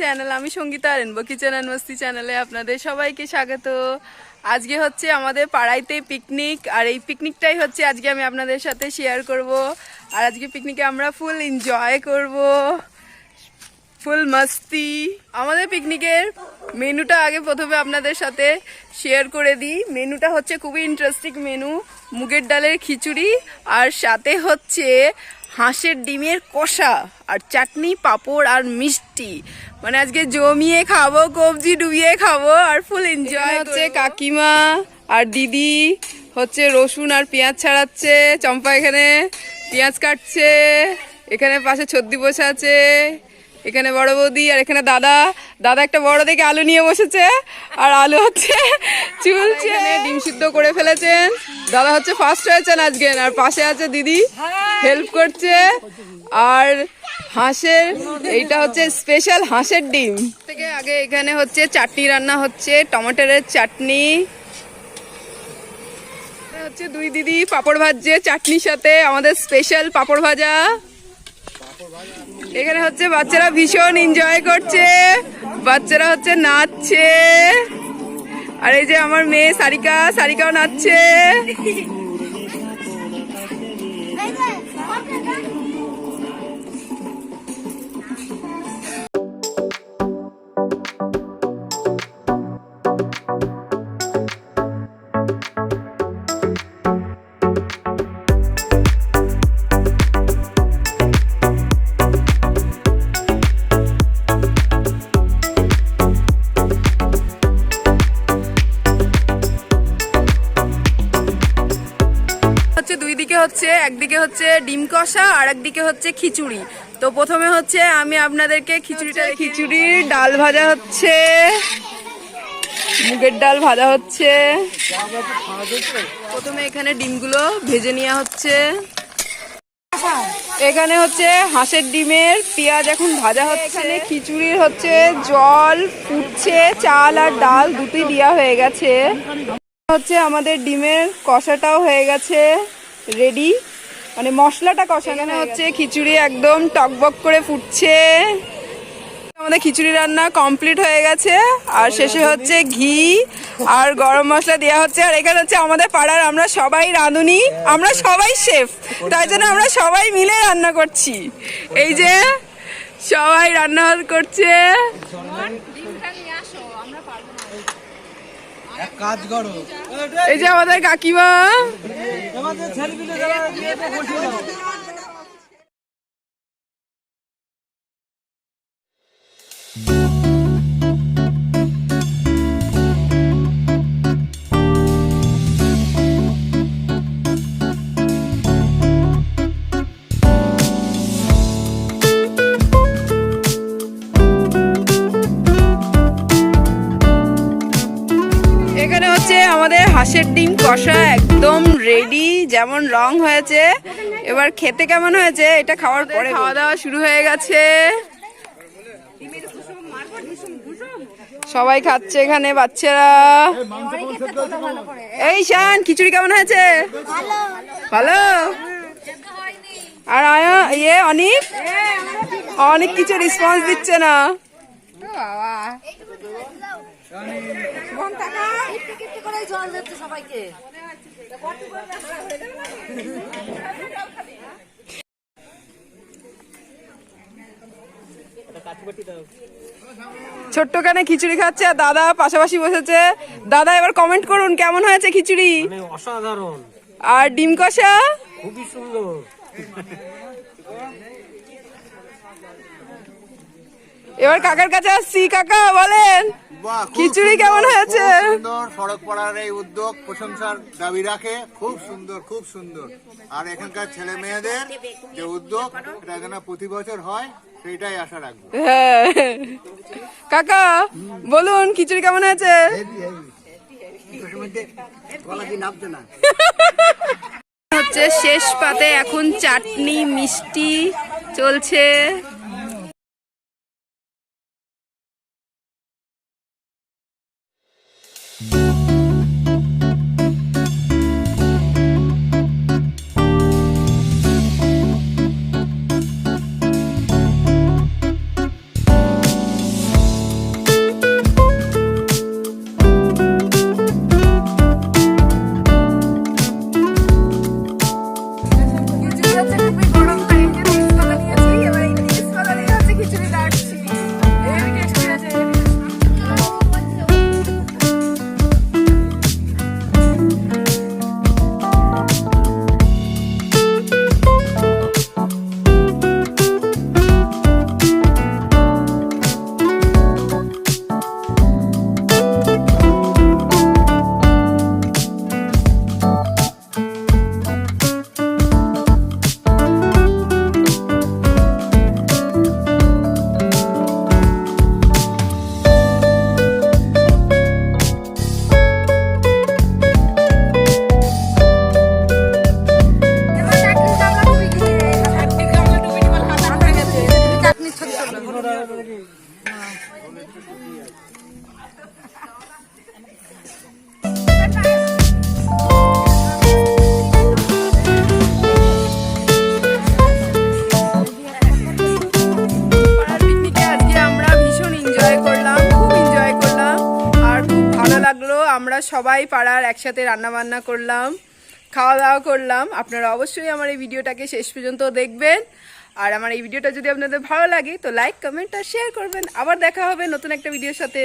Channel আমি Sangeeta rainbow kitchen and মস্তি চ্যানেলে আপনাদের সবাইকে স্বাগত। আজকে হচ্ছে আমাদের পাড়াইতে পিকনিক আর এই পিকনিকটাই হচ্ছে আজকে আমি আপনাদের সাথে শেয়ার করব। আর আজকে পিকনিকে আমরা ফুল এনজয় করব। ফুল মস্তি আমাদের পিকনিকের মেনুটা আগে প্রথমে আপনাদের সাথে শেয়ার করে দিই। মেনুটা হচ্ছে খুবই ইন্টারেস্টিং মেনু মুগের ডালের খিচুড়ি, আর সাথে হচ্ছে হাঁসের ডিমের কষা আর চাটনি পাঁপড় আর মিষ্টি। মানে আজকে জমিয়ে খাব কবজি ডুবিয়ে খাব আর ফুল এনজয় হচ্ছে কাকিমা আর দিদি হচ্ছে রসুন আর পেঁয়াজ ছাড়াচ্ছে চম্পা এখানে পেঁয়াজ কাটছে এখানে পাশে ছদ্দি বসে আছে। এখানে বড় বৌদি আর এখানে দাদা। দাদা একটা বড় দেখে আলু নিয়ে বসেছে আর আলু হচ্ছে চুলছে ডিম সিদ্ধ করে ফেলেছেন। দাদা হচ্ছে ফার্স্ট হয়েছেন আজকে আর পাশে আছে দিদি হেল্প করছে। আর হাঁসের এইটা হচ্ছে স্পেশাল হাঁসের ডিম। থেকে আগে এখানে হচ্ছে চাটনি রান্না হচ্ছে টমেটোরের চাটনি। এটা হচ্ছে দুই দিদি পাপড় ভাজছে চাটনির সাথে আমাদের স্পেশাল পাপড় ভাজা? এখানে হচ্ছে বাচ্চারা ভীষণ এনজয় করছে। বাচ্চারা হচ্ছে নাচছে। আর এই যে আমার মেয়ে সারিকা, সারিকাও নাচছে। হচ্ছে একদিকে হচ্ছে ডিম কষা আর একদিকে হচ্ছে খিচুড়ি। তো প্রথমে হচ্ছে আমি আপনাদেরকে খিচুড়িটা খিচুড়ির ডাল ভাজা হচ্ছে মুগের ডাল ভাজা হচ্ছে। প্রথমে এখানে ডিমগুলো ভেজে নেওয়া হচ্ছে। এখানে হচ্ছে হাঁসের ডিমের পেঁয়াজ এখন ভাজা হচ্ছে। এখানে খিচুড়ির হচ্ছে জল ফুটছে চাল আর ডাল দুটোই দেওয়া হয়ে গেছে। হচ্ছে আমাদের ডিমের কষাটাও হয়ে গেছে। রেডি মানে মশলাটা কষানো হচ্ছে খিচুড়ি একদম টকবক করে ফুটছে। আমাদের খিচুড়ি রান্না কমপ্লিট হয়ে গেছে। আর শেষে হচ্ছে ঘি আর গরম মশলা দেওয়া হচ্ছে। আর এখানে হচ্ছে আমাদের পাড়ার আমরা সবাই রাঁধুনি। আমরা সবাই শেফ তাই জন্য আমরা সবাই মিলে রান্না করছি। এই যে সবাই রান্না করছে। এই যে আমাদের কাকিমা। তোমাদের কষা একদম রেডি যেমন রং হয়েছে। এবার খেতে কেমন হয়েছে? এটা খাওয়ার পরে খাওয়া দাওয়া শুরু হয়ে গেছে। সবাই খাচ্ছে এখানে বাচ্চারা। এই শান খিচুড়ি কেমন হয়েছে? ভালো। আর আয়া ইয়ে অনেক? অনেক কিছু রেসপন্স দিচ্ছে না। জল দিচ্ছে সবাইকে। ছোট্ট কানে খিচুড়ি খাচ্ছে আর দাদা পাশাপাশি বসেছে। দাদা এবার কমেন্ট করুন কেমন হয়েছে খিচুড়ি? মানে অসাধারণ। আর ডিম কষা? খুবই সুন্দর। এবার কাকার কাছে আসছি। কাকা বলেন। খিচুড়ি কেমন হয়েছে? সুন্দর সড়ক পাড়ার এই উদ্যোগ প্রশংসার দাবি রাখে খুব সুন্দর খুব সুন্দর। আর এখানকার ছেলে মেয়েদের যে উদ্যোগ এটা যেন প্রতি বছর হয় সেটাই আশা রাখব। হ্যাঁ। কাকা বলুন খিচুড়ি কেমন হয়েছে? হচ্ছে শেষ পাতে এখন চাটনি মিষ্টি চলছে। পাড়ার আমরা সবাই পাড়ার একসাথে রান্নাবান্না করলাম খাওয়া দাওয়া করলাম। আপনারা অবশ্যই আমার এই ভিডিওটাকে শেষ পর্যন্ত দেখবেন। আর আমার এই ভিডিওটা যদি আপনাদের ভালো লাগে, তো লাইক কমেন্ট আর শেয়ার করবেন। আবার দেখা হবে নতুন একটা ভিডিওর সাথে।